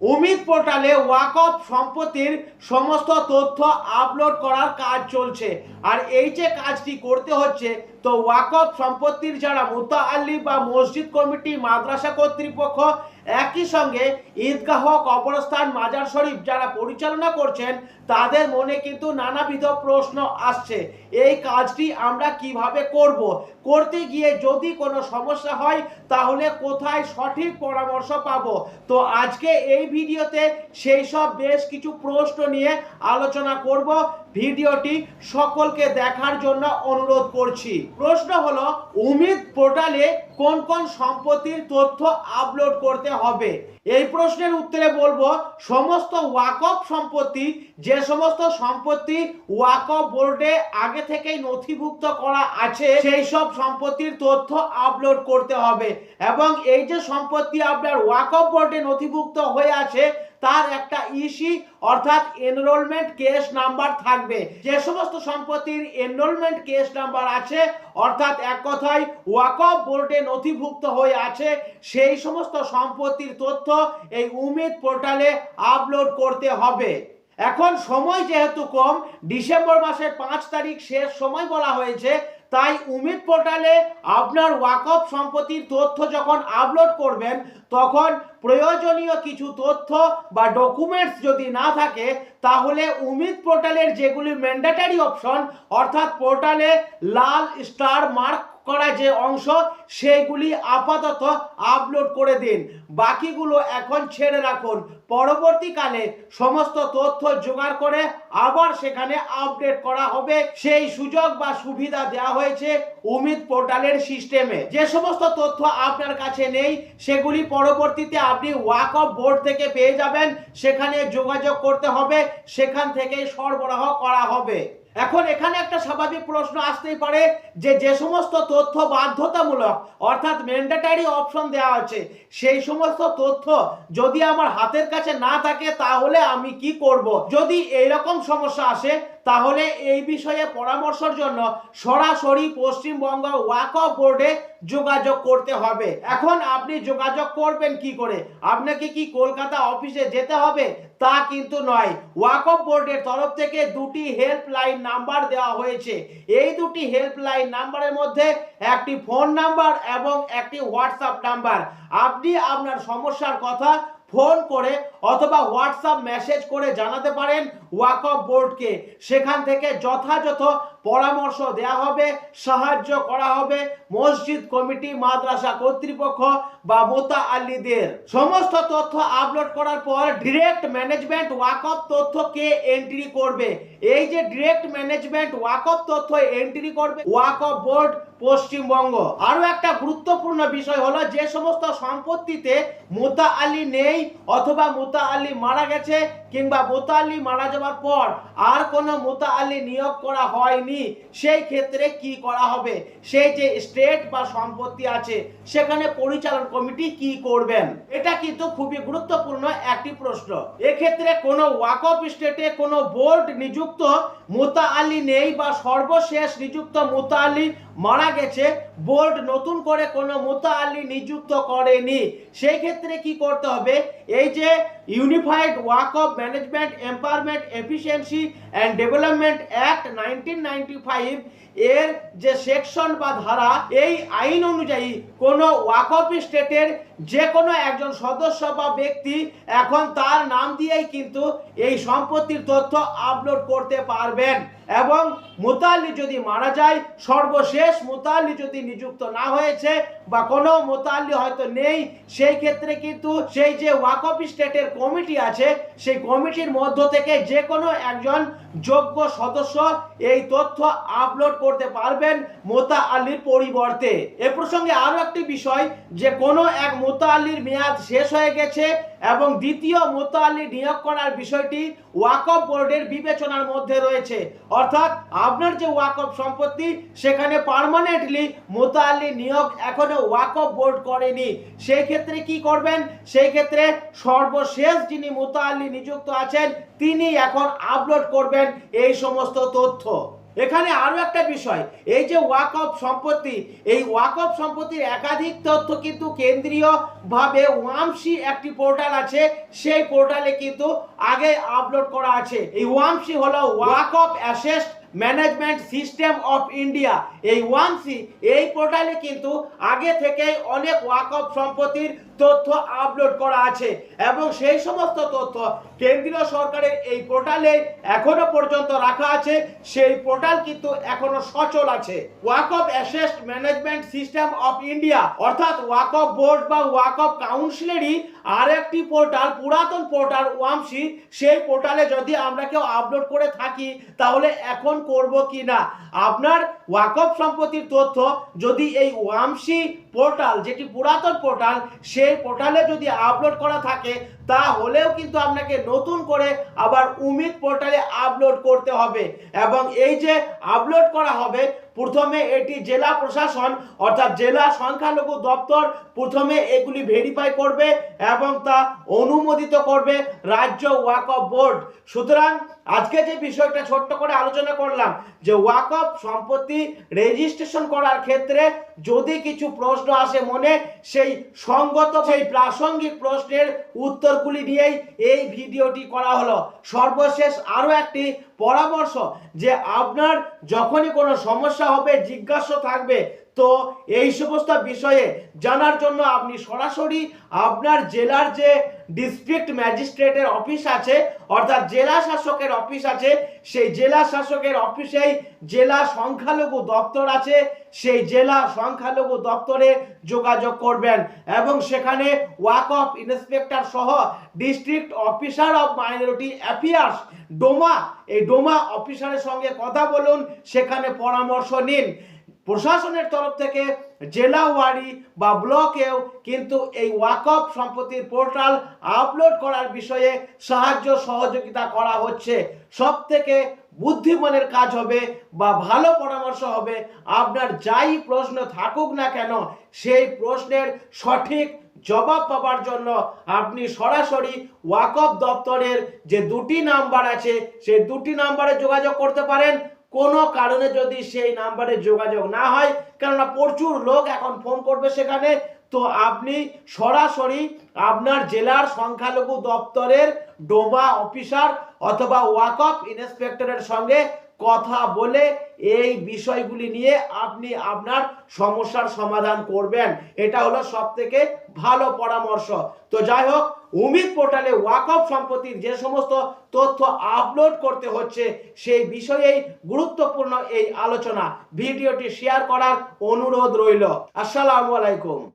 উমিদ পোর্টালে ওয়াকফ সম্পত্তির সমস্ত তথ্য আপলোড করার কাজ চলছে। আর এই যে কাজটি করতে হচ্ছে তো ওয়াকফ সম্পত্তির যারা মুতাআল্লি বা মসজিদ কমিটি, মাদ্রাসা কর্তৃপক্ষ একই সঙ্গে ঈদগাহ কবরস্থান মাজার শরীফ যারা পরিচালনা করছেন, তাদের মনে কিন্তু নানাবিধ প্রশ্ন আসছে। এই কাজটি আমরা কীভাবে করব? করতে গিয়ে যদি কোনো সমস্যা হয়, তাহলে কোথায় সঠিক পরামর্শ পাবো? তো আজকে এই ভিডিওতে সেই সব বেশ কিছু প্রশ্ন নিয়ে আলোচনা করব। ভিডিওটি সকলকে দেখার জন্য অনুরোধ করছি। প্রশ্ন হলো উমিদ পোর্টালে কোন কোন সম্পত্তির তথ্য আপলোড করতে হবে? এই প্রশ্নের উত্তরে বলব, সমস্ত ওয়াকফ সম্পত্তি, যে সমস্ত সম্পত্তি ওয়াকফ বোর্ডে আগে থেকেই নথিভুক্ত করা আছে, সেই সব সম্পত্তির তথ্য আপলোড করতে হবে। এবং এই যে সম্পত্তি আপনার ওয়াকফ বোর্ডে নথিভুক্ত হয়ে আছে, তার একটা ইসি অর্থাৎ এনরোলমেন্ট কেস নাম্বার থাকবে। যে সমস্ত সম্পত্তির এনরোলমেন্ট কেস নাম্বার আছে অর্থাৎ এক কথায় ওয়াকফ বোর্ডে নথিভুক্ত হয়ে আছে সেই সমস্ত সম্পত্তির তথ্য এই উমেদ পোর্টালে আপলোড করতে হবে। এখন সময় যেহেতু কম, ডিসেম্বর মাসের পাঁচ তারিখ শেষ সময় বলা হয়েছে তাই উমিদ পোর্টালে আপনার ওয়াকফ সম্পত্তির তথ্য যখন আপলোড করবেন, তখন প্রয়োজনীয় কিছু তথ্য বা ডকুমেন্টস যদি না থাকে, তাহলে উমিদ পোর্টালের যেগুলি ম্যান্ডেটারি অপশন অর্থাৎ পোর্টালে লাল স্টার মার্ক করা যে অংশ, সেইগুলি আপাতত আপলোড করে দিন। বাকিগুলো এখন ছেড়ে রাখুন। পরবর্তীকালে সমস্ত তথ্য জোগাড় করে আবার সেখানে আপডেট করা হবে। সেই সুযোগ বা সুবিধা দেওয়া হয়েছে উমিদ পোর্টালের সিস্টেমে। যে সমস্ত তথ্য আপনার কাছে নেই, সেগুলি পরবর্তীতে আপনি ওয়াক অফ বোর্ড থেকে পেয়ে যাবেন। সেখানে যোগাযোগ করতে হবে। সেখান থেকেই সরবরাহ করা হবে। এখন এখানে একটা স্বাভাবিক প্রশ্ন আসতেই পারে যে যে সমস্ত তথ্য বাধ্যতামূলক, অর্থাৎ ম্যান্ডেটারি অপশন দেওয়া আছে, সেই সমস্ত তথ্য যদি আমার হাতের কাছে না থাকে, তাহলে আমি কি করব? যদি এইরকম সমস্যা আসে তাহলে এই বিষয়ে পরামর্শের জন্য সরাসরি পশ্চিমবঙ্গ ওয়াকফ বোর্ডে যোগাযোগ করতে হবে। এখন আপনি যোগাযোগ করবেন কি করে? আপনাকে কি কলকাতা অফিসে যেতে হবে? তা কিন্তু নয়। ওয়াকফ বোর্ডের তরফ থেকে দুটি হেল্পলাইন নাম্বার দেওয়া হয়েছে। এই দুটি হেল্পলাইন নাম্বারের মধ্যে একটি ফোন নাম্বার এবং একটি হোয়াটসঅ্যাপ নাম্বার। আপনি আপনার সমস্যার কথা ফোন করে অথবা হোয়াটসঅ্যাপ মেসেজ করে জানাতে পারেন ওয়াকফ বোর্ডকে। সেখান থেকে যথাযথ পরামর্শ দেওয়া হবে, সাহায্য করা হবে মসজিদ, কমিটি, মাদ্রাসা, কর্তৃপক্ষ বা মোতা আলীদের সমস্ত তথ্য আপলোড করার পর ডিরেক্ট ম্যানেজমেন্ট ওয়াকফ তথ্যকে এন্ট্রি করবে? এই যে ডিরেক্ট ম্যানেজমেন্ট ওয়াকফ তথ্য এন্ট্রি করবে ওয়াকফ বোর্ড পশ্চিমবঙ্গ। আরও একটা গুরুত্বপূর্ণ বিষয় হলো যে সমস্ত সম্পত্তিতে মোতা আলী নেই অথবা মোতা আলী মারা গেছে কিংবা মোতা আলী মারা যাওয়ার পর আর কোনো মোতা আলী নিয়োগ করা হয়নি। সেই ক্ষেত্রে কি করা হবে? সেই যে স্টেট বা সম্পত্তি আছে, সেখানে পরিচালন কমিটি কি করবেন? এটা কিন্তু খুবই গুরুত্বপূর্ণ একটি প্রশ্ন। এক্ষেত্রে কোনো ওয়াকফ স্টেটে কোনো বোর্ড নিযুক্ত মোতা আলী নেই বা সর্বশেষ নিযুক্ত মোতা আলী মারা গেছে বোর্ড নতুন করে কোনো মোতা আলী নিযুক্ত করেনি। সেই ক্ষেত্রে কি করতে হবে? এই যে unified waqf of management empowerment efficiency and development act nineteen এর যে সেকশন বা ধারা এই আইন অনুযায়ী কোনো ওয়াকফ স্টেটের যে কোনো একজন সদস্য বা ব্যক্তি এখন তার নাম দিয়েই কিন্তু এই সম্পত্তির তথ্য আপলোড করতে পারবেন। এবং মোতাল্লি যদি মারা যায়, সর্বশেষ মোতাল্লি যদি নিযুক্ত না হয়েছে বা কোনো মোতাল্লি হয়তো নেই, সেই ক্ষেত্রে কিন্তু সেই যে ওয়াকফ স্টেটের কমিটি আছে, সেই কমিটির মধ্য থেকে যে কোনো একজন যোগ্য সদস্য এই তথ্য আপলোড করতে পারবেন মোতা আলীর পরিবর্তে। এ প্রসঙ্গে আরও একটি বিষয়, যে কোনো এক মোতা আলীর মেয়াদ শেষ হয়ে গেছে এবং দ্বিতীয় মোতা আলী নিয়োগ করার বিষয়টি ওয়াকফ বোর্ডের বিবেচনার মধ্যে রয়েছে। অর্থাৎ আপনার যে ওয়াকফ সম্পত্তি, সেখানে পার্মানেন্টলি মোতা আলী নিয়োগ এখনও ওয়াকফ বোর্ড করেনি। সেই ক্ষেত্রে কি করবেন? সেই ক্ষেত্রে সর্বশেষ যিনি মোতা আলী নিযুক্ত আছেন তিনি এখন আপলোড করবেন এই সমস্ত তথ্য। এখানে আরও একটা বিষয়, এই যে ওয়াক অফ সম্পত্তি, এই ওয়াক অফ সম্পত্তির একাধিক তথ্য কিন্তু কেন্দ্রীয় ভাবে ওয়ামসি একটি পোর্টাল আছে, সেই পোর্টালে কিন্তু আগে আপলোড করা আছে। এই ওয়ামসি হলো waqf of assets management system of India. এই ওয়ামসি, এই পোর্টালে কিন্তু আগে থেকেই অনেক ওয়াক অফ সম্পত্তির তথ্য আপলোড করা আছে। এবং সেই সমস্ত তথ্য কেন্দ্রীয় সরকারের এই পোর্টালে এখনও পর্যন্ত রাখা আছে। সেই পোর্টাল কিন্তু এখনও সচল আছে। Waqf of assets management system of India অর্থাৎ ওয়াক অফ বোর্ড বা ওয়াক অফ কাউন্সিলেরই আর একটি পোর্টাল পুরাতন পোর্টাল ওয়ামসি সেই পোর্টালে যদি আমরা কেউ আপলোড করে থাকি, তাহলে এখন করব কি না? আপনার ওয়াকফ সম্পত্তির তথ্য যদি এই ওয়ামসি পোর্টাল যেটি পুরাতন পোর্টাল সেই পোর্টালে যদি আপলোড করা থাকে তাহলেও কিন্তু আপনাকে নতুন করে আবার উমিদ পোর্টালে আপলোড করতে হবে। এবং এই যে আপলোড করা হবে, প্রথমে এটি জেলা প্রশাসন অর্থাৎ জেলা সংখ্যালঘু দপ্তর প্রথমে এগুলি ভেরিফাই করবে এবং তা অনুমোদিত করবে রাজ্য ওয়াকফ বোর্ড। সুতরাং আজকে যে বিষয়টা ছোট্ট করে আলোচনা করলাম, যে ওয়াকফ সম্পত্তি রেজিস্ট্রেশন করার ক্ষেত্রে যদি কিছু প্রশ্ন আসে মনে, সেই সঙ্গত সেই প্রাসঙ্গিক প্রশ্নের উত্তরগুলি দিয়েই এই ভিডিওটি করা হলো। সর্বশেষ আরও একটি পরামর্শ যে আপনার যখনই কোনো সমস্যা হবে, জিজ্ঞাসা থাকবে তো এই সমস্ত বিষয়ে জানার জন্য আপনি সরাসরি আপনার জেলার যে ডিস্ট্রিক্ট ম্যাজিস্ট্রেটের অফিস আছে, অর্থাৎ জেলা শাসকের অফিস আছে, সেই জেলা শাসকের অফিসেই জেলা সংখ্যালঘু দপ্তর আছে, সেই জেলা সংখ্যালঘু দপ্তরে যোগাযোগ করবেন এবং সেখানে ওয়াক অফ ইন্সপেক্টর সহ district officer of minority affairs DOMA, এই ডোমা অফিসারের সঙ্গে কথা বলুন, সেখানে পরামর্শ নিন। প্রশাসনের তরফ থেকে জেলা ওয়ারি বা ব্লকেও কিন্তু এই ওয়াকফ সম্পত্তির পোর্টাল আপলোড করার বিষয়ে সাহায্য সহযোগিতা করা হচ্ছে। সব থেকে বুদ্ধিমানের কাজ হবে বা ভালো পরামর্শ হবে, আপনার যাই প্রশ্ন থাকুক না কেন, সেই প্রশ্নের সঠিক জবাব পাবার জন্য আপনি সরাসরি ওয়াকফ দপ্তরের যে দুটি নাম্বার আছে, সেই দুটি নাম্বারে যোগাযোগ করতে পারেন। কোনো কারণে যদি সেই নাম্বারে যোগাযোগ না হয়, কেননা প্রচুর লোক এখন ফোন করবে সেখানে, তো আপনি সরাসরি আপনার জেলার সংখ্যালঘু দপ্তরের ডোবা অফিসার অথবা ওয়াকফ ইন্সপেক্টরের সঙ্গে কথা বলে এই বিষয়গুলি নিয়ে আপনি আপনার সমস্যার সমাধান করবেন। এটা হলো সব থেকে ভালো পরামর্শ। তো যাই হোক, উমিদ পোর্টালে ওয়াকফ সম্পত্তির যে সমস্ত তথ্য আপলোড করতে হচ্ছে, সেই বিষয়েই গুরুত্বপূর্ণ এই আলোচনা। ভিডিওটি শেয়ার করার অনুরোধ রইল। আসসালামু আলাইকুম।